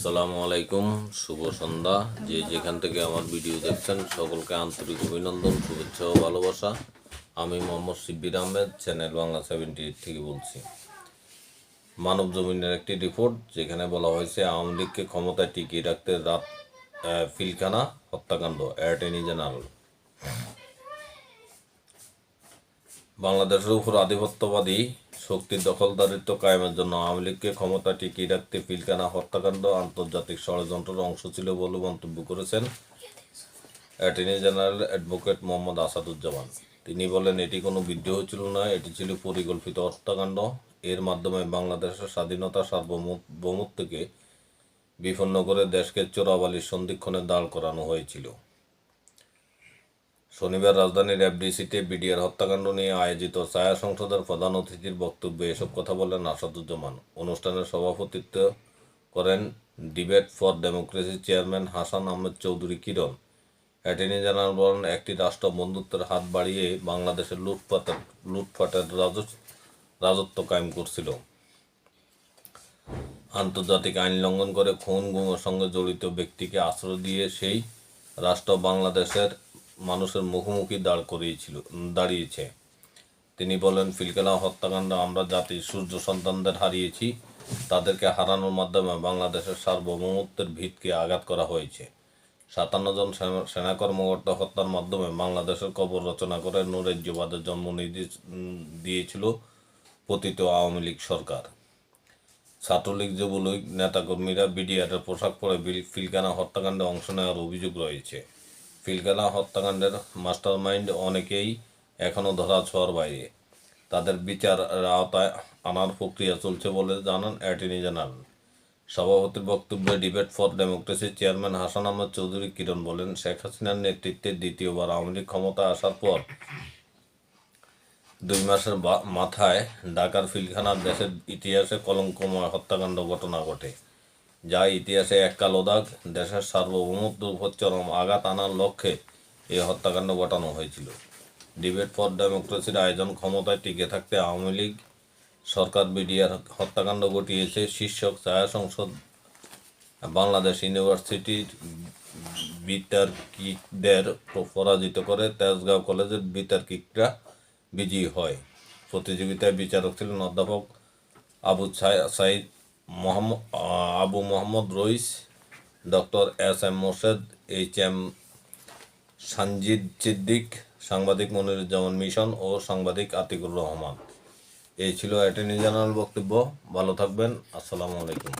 আসসালামু আলাইকুম, শুভ সন্ধ্যা। যে যেখান থেকে আমার ভিডিও দেখছেন, সকলকে আন্তরিক অভিনন্দন, শুভেচ্ছা ও ভালোবাসা। আমি মোহাম্মদ শিব্বির আহমেদ, চ্যানেল বাংলা সেভেন্টি থেকে বলছি। মানব জমিনের একটি রিপোর্ট, যেখানে বলা হয়েছে, আওয়ামী লীগকে ক্ষমতায় টিকিয়ে রাখতে রাত ফিলখানা, হত্যাকাণ্ড, অ্যাটর্নি জেনারেল। বাংলাদেশের উপর আধিপত্যবাদী শক্তির দখলদারিত্ব কায়েমের জন্য আওয়ামী লীগকে ক্ষমতা টিকিয়ে রাখতে পিলকানা হত্যাকাণ্ড আন্তর্জাতিক ষড়যন্ত্রের অংশ ছিল বলে মন্তব্য করেছেন attorney general advocate Mohammad Asaduzzaman. তিনি বলেন, এটি কোনো বিদ্রোহ ছিল না, এটি ছিল পরিকল্পিত হত্যাকাণ্ড। এর মাধ্যমে বাংলাদেশের স্বাধীনতা সার্বভৌমত্বকে বিপন্ন করে দেশকে চোরাবালির সন্ধিক্ষণে দাঁড় করানো হয়েছিল। শনিবার রাজধানীর এফডিসিতে বিডিআর হত্যাকাণ্ড নিয়ে আয়োজিত ছায়া সংসদের প্রধান অতিথির বক্তব্যে এসব কথা বলেন আসাদুজ্জামান। অনুষ্ঠানের সভাপতিত্ব করেন debate for democracy chairman Hasan Ahmed Chowdhury Kiran. Attorney general বলেন, একটি রাষ্ট্র বন্ধুত্বের হাত বাড়িয়ে বাংলাদেশের লুটপাটের লুটপাটের রাজত্ব কায়েম করছিল। আন্তর্জাতিক আইন লঙ্ঘন করে খুন গুমের সঙ্গে জড়িত ব্যক্তিকে আশ্রয় দিয়ে সেই রাষ্ট্র বাংলাদেশের মানুষের মুখোমুখি দাঁড় করিয়েছিল, দাঁড়িয়েছে। তিনি বলেন ফিলকেলা হত্যাকাণ্ড, আমরা জাতির সূর্য সন্তানদের হারিয়েছি, তাদেরকে হারানোর মাধ্যমে বাংলাদেশের সার্বভৌমত্বের ভিতকে আঘাত করা হয়েছে। সাতান্ন জন সেনা- কর্মকর্তা হত্যার মাধ্যমে বাংলাদেশের কবর রচনা করে নৈরাজ্যবাদের জন্ম দিয়েছিল পতিত আওয়ামী লীগ সরকার। ছাত্রলীগ, যুবলীগ নেতাকর্মীরা বিডিআরের পোশাক পরে পিলখানা হত্যাকাণ্ডে অংশ নেওয়ার অভিযোগ রয়েছে। পিলখানা হত্যাকাণ্ডের মাস্টার মাইন্ড অনেকেই এখনও ধরা ছোঁয়ার বাইরে। তাদের বিচার আওতায় আনার প্রক্রিয়া চলছে বলে জানান অ্যাটর্নি জেনারেল। সভাপতির বক্তব্যে ডিবেট ফর ডেমোক্রেসির চেয়ারম্যান হাসান আহমেদ চৌধুরী কিরণ বলেন, শেখ হাসিনার নেতৃত্বে দ্বিতীয়বার আওয়ামী লীগ ক্ষমতায় আসার পর দুই মাসের মাথায় ঢাকার ফিলখানার দেশের ইতিহাসে কলঙ্কময় হত্যাকাণ্ড ঘটনা ঘটে। যা ইতিহাসে এক কালো দেশের সার্বভৌমত্বের উপর চরম আঘাত আনার লক্ষ্যে এই হত্যাকাণ্ড ঘটানো হয়েছিল। ডিবেট ফর ডেমোক্রেসির আয়োজন ক্ষমতায় টিকে থাকতে আওয়ামী লীগ সরকার বিডিআর হত্যাকাণ্ড ঘটিয়েছে। শীর্ষক ছায়া সংসদ বাংলাদেশ ইউনিভার্সিটির বিতার্কিকদের পরাজিত করে তেজগাঁও কলেজের বিতার্কিকরা বিজয়ী হয়। প্রতিযোগিতায় বিচারক ছিলেন অধ্যাপক Abu Sayeed Mohammad Abu Mohammad Rais, doctor S M Morshed, H M Sanjid Siddique, সাংবাদিক মনিরুজ্জামান মিশন ও সাংবাদিক আতিকুর রহমান। এই ছিল অ্যাটর্নি জেনারেল বক্তব্য। ভালো থাকবেন। আসসালামু আলাইকুম।